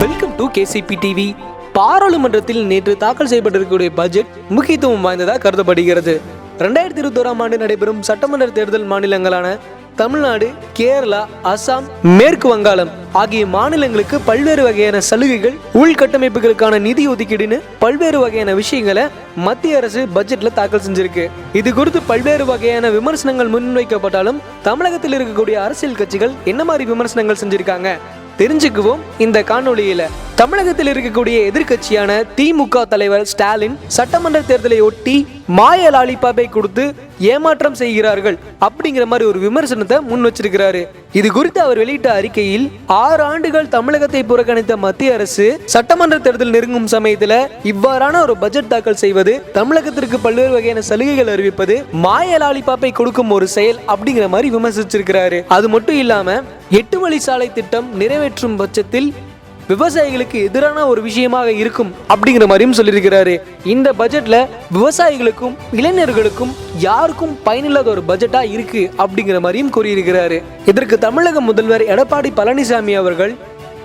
Welcome to KCP TV பாராளுமன்றத்தில் நேற்று தாக்கல் செய்யப்பட்டிருக்கக்கூடிய பட்ஜெட் முக்கியத்துவம் வாய்ந்ததாக கருதப்படுகிறது. ரெண்டாயிரத்தி இருபத்தோராம் ஆண்டு நடைபெறும் சட்டமன்ற தேர்தல் மாநிலங்களான தமிழ்நாடு கேரளா அசாம் மேற்கு வங்காளம் ஆகிய மாநிலங்களுக்கு பல்வேறு வகையான சலுகைகள் உள்கட்டமைப்புகளுக்கான நிதி ஒதுக்கீடுன்னு பல்வேறு வகையான விஷயங்களை மத்திய அரசு பட்ஜெட்ல தாக்கல் செஞ்சிருக்கு. இது குறித்து பல்வேறு வகையான விமர்சனங்கள் முன்வைக்கப்பட்டாலும் தமிழகத்தில் இருக்கக்கூடிய அரசியல் கட்சிகள் என்ன மாதிரி விமர்சனங்கள் செஞ்சிருக்காங்க? தெரிஞ்சுக்குவோம் இந்த காணொலியில தமிழகத்தில் இருக்கக்கூடிய எதிர்க்கட்சியான திமுக தலைவர் ஸ்டாலின் சட்டமன்ற தேர்தலை ஒட்டி மாய லாலிபாப்பை கொடுத்து ஏமாற்றம் செய்கிறார்கள் அப்படிங்கிற மாதிரி ஒரு விமர்சனத்தை முன் வச்சிருக்கிறாரு. இது குறித்து அவர் வெளியிட்ட அறிக்கையில் ஆறு ஆண்டுகள் தமிழகத்தை புறக்கணித்த மத்திய அரசு சட்டமன்ற தேர்தல் நெருங்கும் சமயத்தில் இவ்வாறான ஒரு பட்ஜெட் தாக்கல் செய்வது தமிழகத்திற்கு பல்வேறு வகையான சலுகைகள் அறிவிப்பது மாய லாலிபாப்பை கொடுக்கும் ஒரு செயல் அப்படிங்கிற மாதிரி விமர்சிச்சிருக்கிறாரு. அது மட்டும் இல்லாம எட்டு வழி சாலை திட்டம் நிறைவேற்றும் பட்சத்தில் விவசாயிகளுக்கு எதிரான ஒரு விஷயமாக இருக்கும் அப்படிங்கிற மாதிரியும் சொல்லியிருக்கிறாரு. இந்த பட்ஜெட்ல விவசாயிகளுக்கும் இளைஞர்களுக்கும் யாருக்கும் பயனில்லாத ஒரு பட்ஜெட்டா இருக்கு அப்படிங்கிற மாதிரியும் கூறியிருக்கிறாரு. இதற்கு தமிழக முதல்வர் எடப்பாடி பழனிசாமி அவர்கள்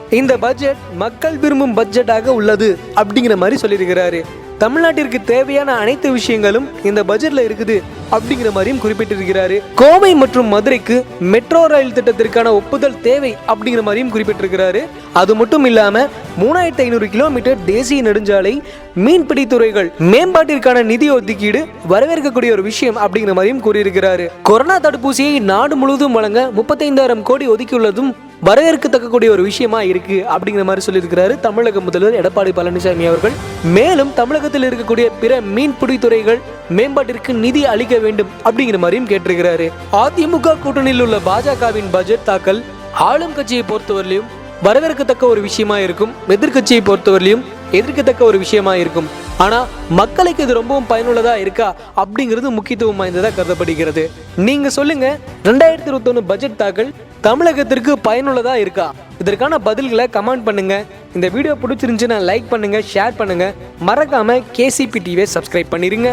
இந்த பட்ஜெட் மக்கள் விரும்பும் பட்ஜெட்டாக உள்ளது அப்படிங்கிற மாதிரி சொல்லியிருக்கிறாரு. தமிழ்நாட்டிற்கு தேவையான அனைத்து விஷயங்களும் இந்த பட்ஜெட்ல இருக்குது அப்படிங்கிற மாதிரியும் குறிப்பிட்டிருக்கிறாரு. கோவை மற்றும் மதுரைக்கு மெட்ரோ ரயில் திட்டத்திற்கான ஒப்புதல் தேவை அப்படிங்கிற மாதிரியும் குறிப்பிட்டிருக்கிறாரு. அது மட்டும் இல்லாம மூணாயிரத்தி ஐநூறு கிலோமீட்டர் தேசிய நெடுஞ்சாலை மீன்பிடி துறைகள் மேம்பாட்டிற்கான நிதி ஒதுக்கீடு வரவேற்கக்கூடிய ஒரு விஷயம் அப்படிங்கிற மாதிரியும் கூறியிருக்கிறாரு. கொரோனா தடுப்பூசியை நாடு முழுவதும் வழங்க முப்பத்தைந்தாயிரம் கோடி ஒதுக்கியுள்ளதும் வரவேற்கத்தக்கக்கூடிய ஒரு விஷயமா இருக்கு அப்படிங்கிற மாதிரி சொல்லியிருக்கிறாரு தமிழக முதல்வர் எடப்பாடி பழனிசாமி அவர்கள். மேலும் தமிழகத்தில் இருக்கக்கூடிய பிற மீன்பிடி துறைகள் மேம்பாட்டிற்கு நிதி அளிக்க வேண்டும் அப்படிங்கிற மாதிரியும் கேட்டிருக்கிறாரு. அதிமுக கூட்டணியில் உள்ள பாஜகவின் பட்ஜெட் தாக்கல் ஆளும் கட்சியை பொறுத்தவரையிலும் வரவேற்கத்தக்க ஒரு விஷயமா இருக்கும். எதிர்க்கட்சியை பொறுத்தவரையிலும் எதிர்க்கத்தக்க ஒரு விஷயமா இருக்கும். ஆனா மக்களுக்கு இது ரொம்பவும் பயனுள்ளதா இருக்கா? அப்படிங்கிறது முக்கியத்துவம் வாய்ந்ததா கருதப்படுகிறது. நீங்க சொல்லுங்க ரெண்டாயிரத்தி இருபத்தொன்னு பட்ஜெட் தாக்கல் தமிழகத்திற்கு பயனுள்ளதா இருக்கா? இதற்கான பதில்களை கமெண்ட் பண்ணுங்க. இந்த வீடியோ பிடிச்சிருந்துச்சுன்னா லைக் பண்ணுங்க ஷேர் பண்ணுங்க. மறக்காம கேசிபி டிவியை சப்ஸ்கிரைப் பண்ணிருங்க.